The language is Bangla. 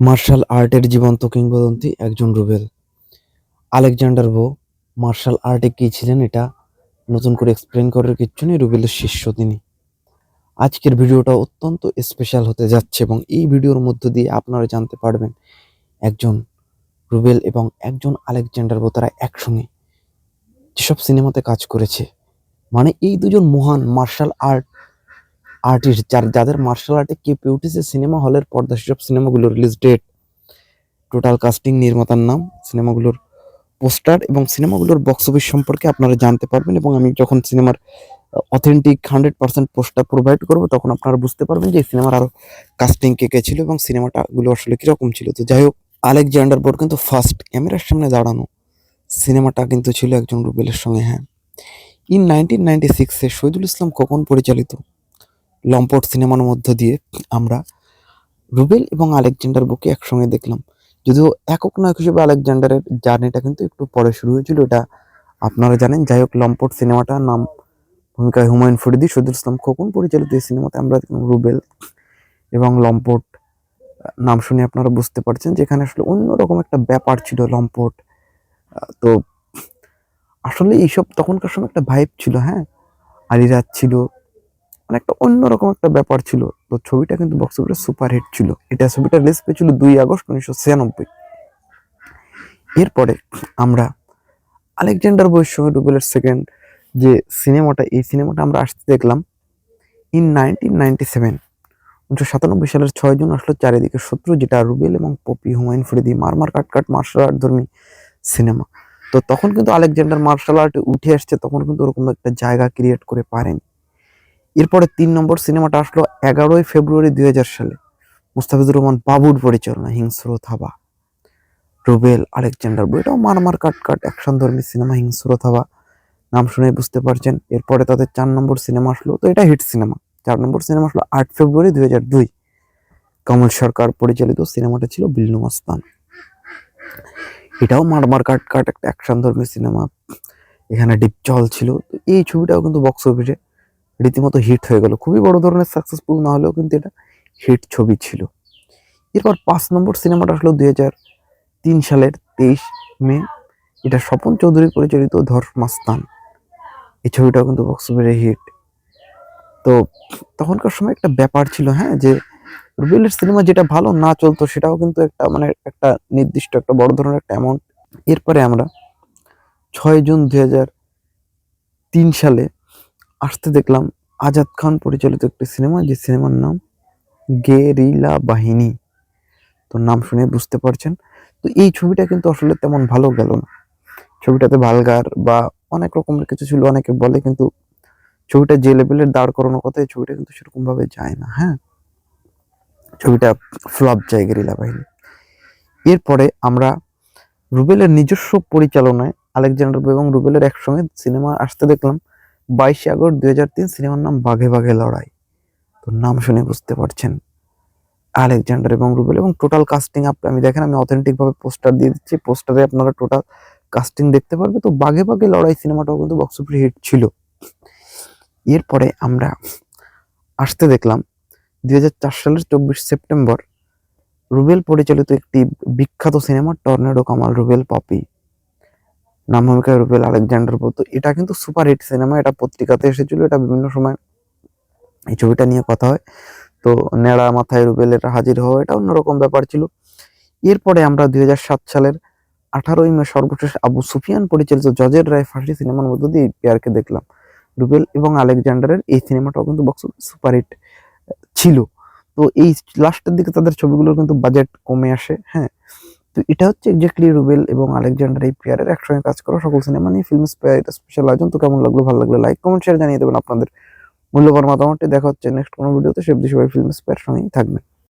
মার্শাল আর্টের জীবন্ত কিংবদন্তি একজন রুবেল। আলেকজান্ডার বো, মার্শাল আর্টে কী ছিলেন এটা নতুন করে এক্সপ্লেন করার কিচ্ছু নেই, রুবেলের শিষ্য তিনি। আজকের ভিডিওটা অত্যন্ত স্পেশাল হতে যাচ্ছে এবং এই ভিডিওর মধ্য দিয়ে আপনারা জানতে পারবেন একজন রুবেল এবং একজন আলেকজান্ডার বো তারা একসঙ্গে যেসব সিনেমাতে কাজ করেছে। মানে এই দুজন মহান মার্শাল আর্ট আর্টিস্ট যার, যাদের মার্শাল আর্টে কেঁপে উঠেছে সিনেমা হলের পর্দা সেসব সিনেমাগুলোর রিলিজ ডেট টোটাল কাস্টিং নির্মাতার নাম, সিনেমাগুলোর পোস্টার এবং সিনেমাগুলোর বক্স অফিস সম্পর্কে আপনারা জানতে পারবেন এবং আমি যখন সিনেমার authentic hundred percent poster provide করব, তখন আপনারা বুঝতে পারবেন যে সিনেমার আরও কাস্টিং কে কে ছিল এবং সিনেমাটাগুলো আসলে কীরকম ছিল। তো যাই হোক, আলেকজান্ডার বোর্ড কিন্তু ফার্স্ট ক্যামেরার সামনে দাঁড়ানো। সিনেমাটা কিন্তু ছিল একজন রুবেলের সঙ্গে হ্যাঁ। ইন নাইনটিন নাইনটি সিক্সে শহীদুল ইসলাম খোকন পরিচালিত? লম্পট সিনেমার মধ্য দিয়ে আমরা রুবেল এবং আলেকজান্ডার বুকে একসঙ্গে দেখলাম। যদিও একক নায়ক হিসেবে আলেকজান্ডারের জার্নিটা কিন্তু একটু পরে শুরু হয়েছিল, এটা আপনারা জানেন। যাই হোক, লম্পট সিনেমাটার নাম ভূমিকায় হুমায়ুন ফরিদি শহীদুল ইসলাম খোকন পরিচালিত এই সিনেমাতে আমরা রুবেল এবং লম্পট। নাম শুনে আপনারা বুঝতে পারছেন যেখানে আসলে অন্যরকম একটা ব্যাপার ছিল লম্পট। তো আসলে এইসব তখনকার সময় একটা ভাইব ছিল হ্যাঁ? আলিরাজ ছিল মানে একটা অন্যরকম একটা ব্যাপার ছিল। তো ছবিটা কিন্তু বক্স অফিসে সুপার হিট ছিল। এটা ছবিটা রিলিজ পেয়েছিল দুই আগস্ট উনিশশো ছিয়ানব্বই। এরপরে আমরা আলেকজান্ডার সঙ্গে রুবেলের সেকেন্ড যে সিনেমাটা, এই সিনেমাটা আমরা আসতে দেখলাম ইন নাইনটিন নাইনটি সেভেন উনিশশো সাতানব্বই সালের ছয় জন আসলো চারিদিকে শত্রু, যেটা রুবেল এবং পপি, হুমায়ুন ফরিদি, মারমার কাট কাট মার্শাল আর্ট ধর্মী সিনেমা। তো তখন কিন্তু আলেকজান্ডার মার্শাল আর্টে উঠে আসছে, তখন কিন্তু ওরকম একটা জায়গা ক্রিয়েট করে পারেনি। এরপরে তিন নম্বর সিনেমাটা আসলো এগারোই ফেব্রুয়ারি দুই হাজার সালে। মুস্তাফিজুর রহমান বাবুর পরিচালনা হিংস্র থাবা। রুবেল আলেকজান্ডার এটাও মারমার কাট কাট অ্যাকশন ধর্মী সিনেমা, হিংস্র থাবা। নাম শুনে বুঝতে পারছেন, এরপরে তাদের চার নম্বর সিনেমা আসলো, তো এটা হিট সিনেমা চার নম্বর সিনেমা আসলো আট ফেব্রুয়ারি দুই হাজার দুই। কমল সরকার পরিচালিত সিনেমাটা ছিল বিল্লু মস্তান। এটাও মারমার কাট কাট একটা অ্যাকশন ধর্মী সিনেমা। এখানে ডিপ জল ছিল, তো এই ছবিটাও কিন্তু বক্স অফিসে রীতিমতো হিট হয়ে গেল। খুবই বড় ধরনের সাকসেসফুল না হলেও কিন্তু এটা হিট ছবি ছিল। এরপর পাঁচ নম্বর সিনেমাটা আসলো দুই তিন সালের তেইশ মে। এটা স্বপন চৌধুরী পরিচালিত ধর্ষ মাস্তান এই ছবিটাও কিন্তু বক্স অফিসে হিট তো তখনকার সময় একটা ব্যাপার ছিল হ্যাঁ যে রুবেলের সিনেমা যেটা ভালো না চলতো, সেটাও কিন্তু একটা মানে একটা নির্দিষ্ট একটা বড় ধরনের একটা অ্যামাউন্ট এরপরে আমরা ছয় জুন হাজার তিন সালে আসতে দেখলাম আজাদ খান পরিচালিত একটি সিনেমা, যে সিনেমার নাম গেরিলা বাহিনী। তো নাম শুনে বুঝতে পারছেন। তো এই ছবিটা কিন্তু আসলে তেমন ভালো গেল না। ছবিটাতে ভালগার বা অনেক রকমের কিছু ছিল, অনেকে বলে কিন্তু ছবিটা যে লেভেলের দাঁড় করানোর কথা, এই ছবিটা কিন্তু সেরকমভাবে যায় না হ্যাঁ? ছবিটা ফ্লপ যায় গেরিলা বাহিনী। এরপরে আমরা রুবেলের নিজস্ব পরিচালনায় আলেকজান্ডার এবং রুবেলের একসঙ্গে সিনেমা আসতে দেখলাম। বাইশে আগস্ট দুই হাজার তিন সিনেমার নাম বাঘে বাঘে লড়াই। তো নাম শুনে বুঝতে পারছেন। আলেকজান্ডার এবং রুবেল এবং টোটাল কাস্টিং আপ আমি দেখেন, আমি অথেন্টিকভাবে পোস্টার দিয়ে দিচ্ছি। পোস্টারে আপনারা টোটাল কাস্টিং দেখতে পারবে। তো বাঘে বাঘে লড়াই সিনেমাটাও কিন্তু বক্স অফিস হিট ছিল। এরপরে আমরা আসতে দেখলাম দুই হাজার চার সালের চব্বিশ সেপ্টেম্বর। রুবেল পরিচালিত একটি বিখ্যাত সিনেমা টর্নেডো কামাল রুবেল পপি নাম ভূমিকায় রুবেল আলেকজান্ডার বলতো এটা কিন্তু সুপার হিট সিনেমা এটা পত্রিকাতে এসেছিল, এটা বিভিন্ন সময় এই ছবিটা নিয়ে কথা হয়। তো নেড়া মাথায় রুবেল এটা হাজির হওয়া এটা অন্যরকম ব্যাপার ছিল। এরপরে আমরা দুই সালের আঠারোই মে সর্বশেষ আবু সুফিয়ান পরিচালিত জজের রায় ফাঁসি সিনেমার মধ্য দিয়ে পেয়ারকে দেখলাম। রুবেল এবং আলেকজান্ডারের এই সিনেমাটাও কিন্তু বক্স সুপার হিট ছিল। তো এই লাস্টের দিকে তাদের ছবিগুলোর কিন্তু বাজেট কমে আসে হ্যাঁ। তো এটা হচ্ছে এক্স্যাক্টলি রুবেল এবং আলেকজান্ডার এই পেয়ারের একসঙ্গে কাজ করা সকল সিনেমা নিয়ে ফিল্ম এটা স্পেশাল আয়োজন। তো কেমন লাগল? ভালো লাগল লাইক কমেন্ট শেয়ার জানিয়ে দেবেন আপনাদের মূল্যবান মতামতটি। দেখা হচ্ছে নেক্সট কোনো ভিডিওতে সে সবাই ফিল্ম স্পেয়ার সঙ্গেই থাকবেন।